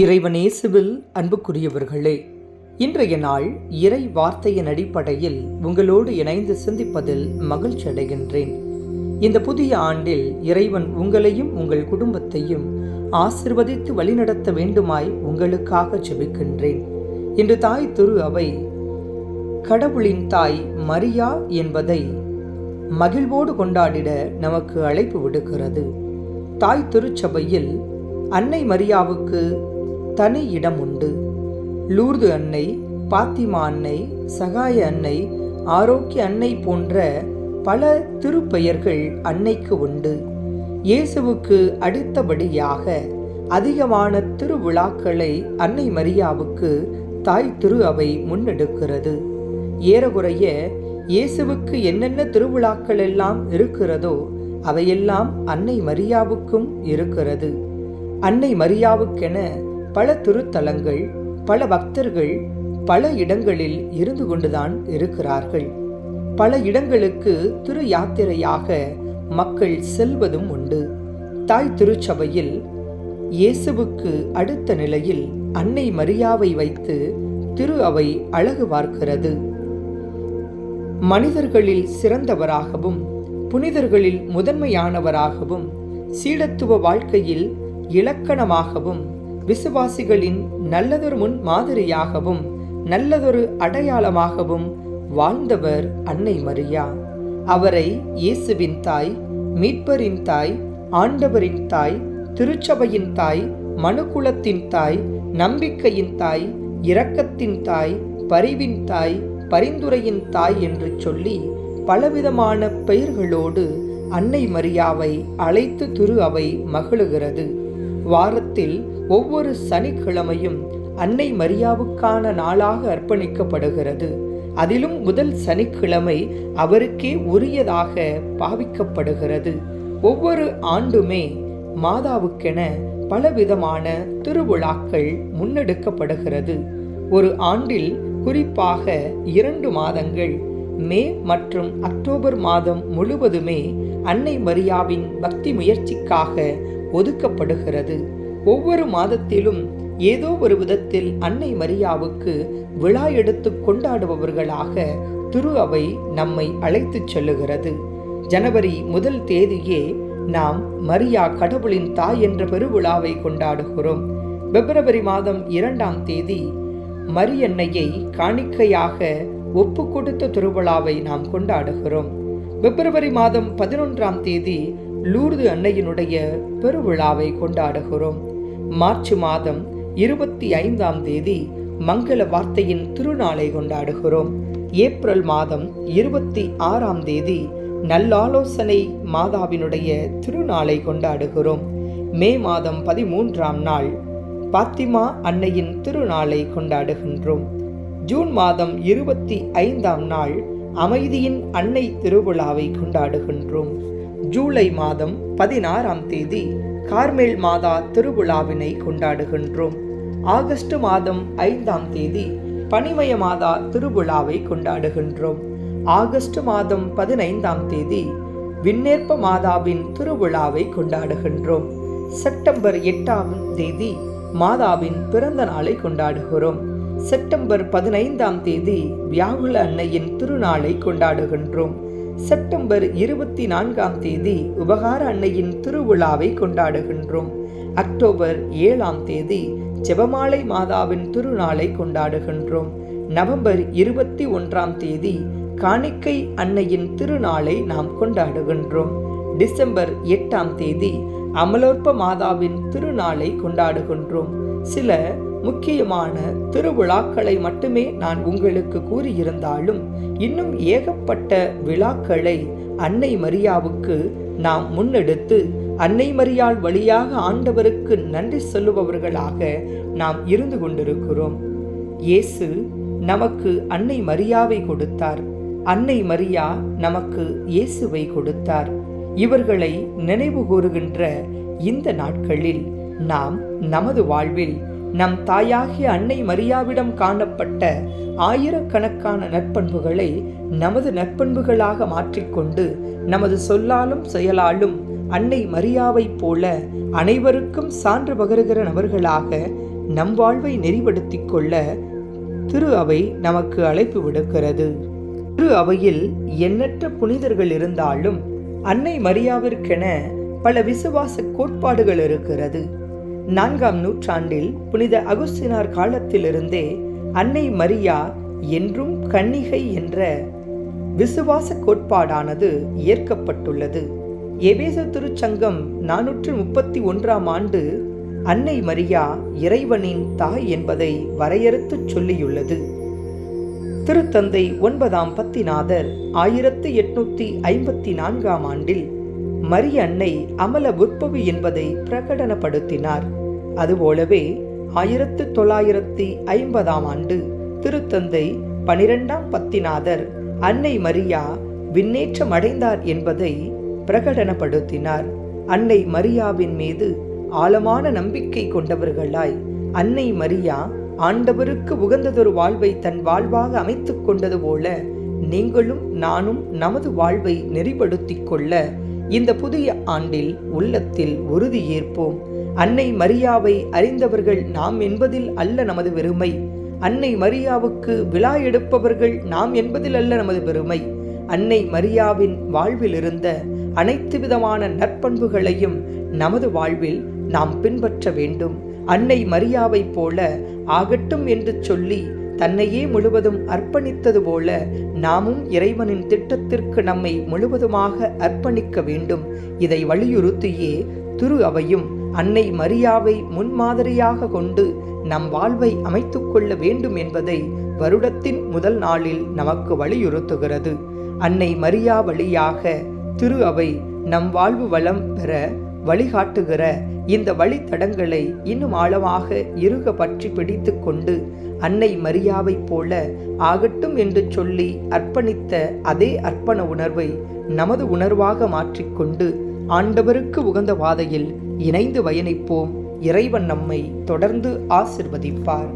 இறைவனேசுவில் அன்புக்குரியவர்களே இன்றைய நாள் இறை வார்த்தையின் அடிப்படையில் உங்களோடு இணைந்து சிந்திப்பதில் மகிழ்ச்சி அடைகின்றேன். இந்த புதிய ஆண்டில் இறைவன் உங்களையும் உங்கள் குடும்பத்தையும் ஆசிர்வதித்து வழிநடத்த வேண்டுமாய் உங்களுக்காக ஜெபிக்கின்றேன். இன்று தாய் துரு அவை கடவுளின் தாய் மரியா என்பதை மகிழ்வோடு கொண்டாடிட நமக்கு அழைப்பு விடுக்கிறது. தாய் திருச்சபையில் அன்னை மரியாவுக்கு தனி இடம் உண்டு. லூர்து அன்னை பாத்திமா அன்னை சகாய அன்னை ஆரோக்கிய அன்னை போன்ற பல திருப்பெயர்கள் அன்னைக்கு உண்டு. இயேசுவுக்கு அடுத்தபடியாக அதிகமான திருவிழாக்களை அன்னை மரியாவுக்கு தாய் திரு அவை முன்னெடுக்கிறது. ஏறக்குறைய இயேசுவுக்கு என்னென்ன திருவிழாக்கள் எல்லாம் இருக்கிறதோ அவையெல்லாம் அன்னை மரியாவுக்கும் இருக்கிறது. அன்னை மரியாவுக்கென பல திருத்தலங்கள் பல பக்தர்கள் பல இடங்களில் இருந்து கொண்டுதான் இருக்கிறார்கள். பல இடங்களுக்கு திரு யாத்திரையாக மக்கள் செல்வதும் உண்டு. தாய் திருச்சபையில் இயேசுவுக்கு அடுத்த நிலையில் அன்னை மரியாவை வைத்து திரு அவை அழகு பார்க்கிறது. மனிதர்களில் சிறந்தவராகவும் புனிதர்களில் முதன்மையானவராகவும் சீடத்துவ வாழ்க்கையில் இலக்கணமாகவும் விசுவாசிகளின் நல்லதொரு முன் மாதிரியாகவும் நல்லதொரு அடையாளமாகவும் வாழ்ந்தவர் அன்னை மரியா. அவரை இயேசுவின் தாய் மீட்பரின் தாய் ஆண்டவரின் தாய் திருச்சபையின் தாய் மனுக்குலத்தின் தாய் நம்பிக்கையின் தாய் இரக்கத்தின் தாய் பரிவின் தாய் பரிந்துரையின் தாய் என்று சொல்லி பலவிதமான பெயர்களோடு அன்னை மரியாவை அழைத்து திரு அவை மகிழுகிறது. வாரத்தில் ஒவ்வொரு சனிக்கிழமையும் அன்னை மரியாவுக்கான நாளாக அர்ப்பணிக்கப்படுகிறது. அதிலும் முதல் சனிக்கிழமை அவருக்கே உரியதாக பாவிக்கப்படுகிறது. ஒவ்வொரு ஆண்டுமே மாதாவுக்கென பலவிதமான திருவிழாக்கள் முன்னெடுக்கப்படுகிறது. ஒரு ஆண்டில் குறிப்பாக இரண்டு மாதங்கள் மே மற்றும் அக்டோபர் மாதம் முழுவதுமே அன்னை மரியாவின் பக்தி முயற்சிக்காக ஒதுக்கப்படுகிறது. ஒவ்வொரு மாதத்திலும் ஏதோ ஒரு விதத்தில் அன்னை மரியாவுக்கு விழா எடுத்து கொண்டாடுபவர்களாக திரு அவை நம்மை அழைத்துச் செல்லுகிறது. ஜனவரி முதல் தேதியே நாம் மரியா கடவுளின் தாய் என்ற பெருவிழாவை கொண்டாடுகிறோம். பிப்ரவரி மாதம் இரண்டாம் தேதி மரியன்னையை காணிக்கையாக ஒப்பு கொடுத்த திருவிழாவை நாம் கொண்டாடுகிறோம். பிப்ரவரி மாதம் பதினொன்றாம் தேதி லூர்து அன்னையினுடைய பெருவிழாவை கொண்டாடுகிறோம். மார்ச் மாதம் இருபத்தி ஐந்தாம் தேதி மங்கள வார்த்தையின் திருநாளை கொண்டாடுகிறோம். ஏப்ரல் மாதம் இருபத்தி ஆறாம் தேதி நல்லாலோசனை மாதாவினுடைய திருநாளை கொண்டாடுகிறோம். மே மாதம் பதிமூன்றாம் நாள் பாத்திமா அன்னையின் திருநாளை கொண்டாடுகின்றோம். ஜூன் மாதம் இருபத்தி ஐந்தாம் நாள் அமைதியின் அன்னை திருவிழாவை கொண்டாடுகின்றோம். ஜூலை மாதம் பதினாறாம் தேதி கார்மேல் மாதா திருவிழாவினை கொண்டாடுகின்றோம். ஆகஸ்ட் மாதம் ஐந்தாம் தேதி பனிமய மாதா திருவிழாவை கொண்டாடுகின்றோம். ஆகஸ்ட் மாதம் பதினைந்தாம் தேதி விண்ணேற்ப மாதாவின் திருவிழாவை கொண்டாடுகின்றோம். செப்டம்பர் எட்டாம் தேதி மாதாவின் பிறந்த நாளை கொண்டாடுகிறோம். செப்டம்பர் பதினைந்தாம் தேதி வியாகுல அன்னையின் திருநாளை கொண்டாடுகின்றோம். செப்டம்பர் இருபத்தி நான்காம் தேதி உபகார அன்னையின் திருவிழாவை கொண்டாடுகின்றோம். அக்டோபர் ஏழாம் தேதி ஜெபமாலை மாதாவின் திருநாளை கொண்டாடுகின்றோம். நவம்பர் இருபத்தி ஒன்றாம் தேதி காணிக்கை அன்னையின் திருநாளை நாம் கொண்டாடுகின்றோம். டிசம்பர் எட்டாம் தேதி அமலோற்ப மாதாவின் திருநாளை கொண்டாடுகின்றோம். சில முக்கியமான திருவிழாக்களை மட்டுமே நான் உங்களுக்கு கூறியிருந்தாலும் இன்னும் ஏகப்பட்ட விழாக்களை அன்னை மரியாவுக்கு நாம் முன்னெடுத்து அன்னை மரியாள் வழியாக ஆண்டவருக்கு நன்றி சொல்லுபவர்களாக நாம் இருந்து கொண்டிருக்கிறோம். இயேசு நமக்கு அன்னை மரியாவை கொடுத்தார். அன்னை மரியா நமக்கு இயேசுவை கொடுத்தார். இவர்களை நினைவு கூறுகின்ற இந்த நாட்களில் நாம் நமது வாழ்வில் நம் தாயாகிய அன்னை மரியாவிடம் காணப்பட்ட ஆயிரக்கணக்கான நற்பண்புகளை நமது நற்பண்புகளாக மாற்றிக்கொண்டு நமது சொல்லாலும் செயலாலும் அன்னை மரியாவைப் போல அனைவருக்கும் சான்று பகருகிற நபர்களாக நம் வாழ்வை நெறிப்படுத்திக் கொள்ள திரு அவை நமக்கு அழைப்பு விடுக்கிறது. திரு அவையில் எண்ணற்ற புனிதர்கள் இருந்தாலும் அன்னை மரியாவிற்கென பல விசுவாச கோட்பாடுகள் இருக்கிறது. நான்காம் நூற்றாண்டில் புனித அகுஸ்தினார் காலத்திலிருந்தே அன்னை மரியா என்றும் கன்னிகை என்ற விசுவாச கோட்பாடானது ஏற்கப்பட்டுள்ளது. எபேச திருச்சங்கம் நானூற்று முப்பத்தி ஒன்றாம் ஆண்டு அன்னை மரியா இறைவனின் தாய் என்பதை வரையறுத்துச் சொல்லியுள்ளது. திருத்தந்தை ஒன்பதாம் பத்திநாதர் ஆயிரத்து எட்நூத்தி ஐம்பத்தி நான்காம் ஆண்டில் மரிய அன்னை அமல உற்பவி என்பதை பிரகடனப்படுத்தினார். அதுபோலவே ஆயிரத்து தொள்ளாயிரத்தி ஐம்பதாம் ஆண்டு திருத்தந்தை பனிரெண்டாம் பத்திநாதர் அன்னை மரியா விண்ணேற்றம் அடைந்தார் என்பதை பிரகடனப்படுத்தினார். அன்னை மரியாவின் மீது ஆழமான நம்பிக்கை கொண்டவர்களாய் அன்னை மரியா ஆண்டவருக்கு உகந்ததொரு வாழ்வை தன் வாழ்வாக அமைத்துக் கொண்டது போல நீங்களும் நானும் நமது வாழ்வை நெறிப்படுத்திக் கொள்ள இந்த புதிய ஆண்டில் உள்ளத்தில் உறுதி ஏற்போம். அன்னை மரியாவை அறிந்தவர்கள் நாம் என்பதில் அல்ல நமது பெருமை. அன்னை மரியாவுக்கு விழா எடுப்பவர்கள் நாம் என்பதில் அல்ல நமது பெருமை. அன்னை மரியாவின் வாழ்வில் இருந்த அனைத்து விதமான நற்பண்புகளையும் நமது வாழ்வில் நாம் பின்பற்ற வேண்டும். அன்னை மரியாவைப் போல ஆகட்டும் என்று சொல்லி தன்னையே முழுவதும் அர்ப்பணித்தது போல நாமும் இறைவனின் திட்டத்திற்கு நம்மை முழுவதுமாக அர்ப்பணிக்க வேண்டும். இதை வலியுறுத்தியே திரு அவையும் அன்னை மரியாவை முன்மாதிரியாக கொண்டு நம் வாழ்வை அமைத்துக் கொள்ள வேண்டும் என்பதை வருடத்தின் முதல் நாளில் நமக்கு வலியுறுத்துகிறது. அன்னை மரியா வழியாக திரு அவை நம் வாழ்வு வளம் பெற வழிகாட்டுகிற இந்த வழித்தடங்களை இன்னும் ஆழமாக இருக பற்றி பிடித்து கொண்டு அன்னை மரியாவைப் போல ஆகட்டும் என்று சொல்லி அர்ப்பணித்த அதே அர்ப்பண உணர்வை நமது உணர்வாக மாற்றிக்கொண்டு ஆண்டவருக்கு உகந்த பாதையில் இணைந்து பயணிப்போம். இறைவன் நம்மை தொடர்ந்து ஆசிர்வதிப்பார்.